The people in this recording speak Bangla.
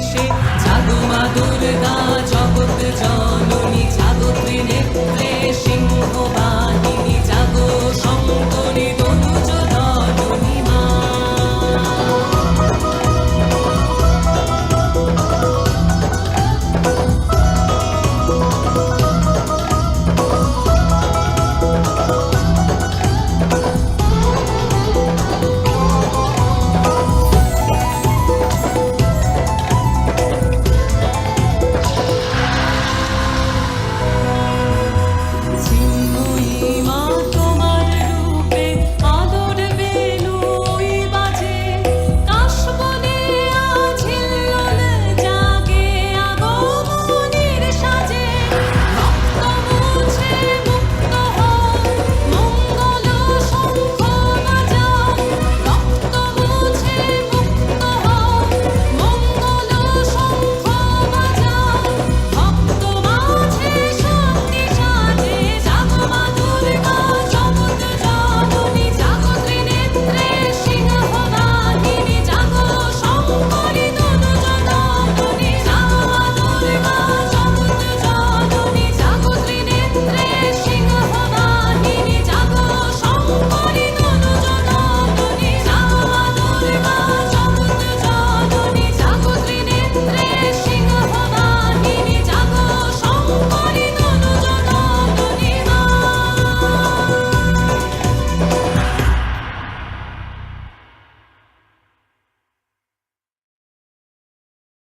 এসে জাদু মাদুর দা জগৎ জননী জাগত নেত্রে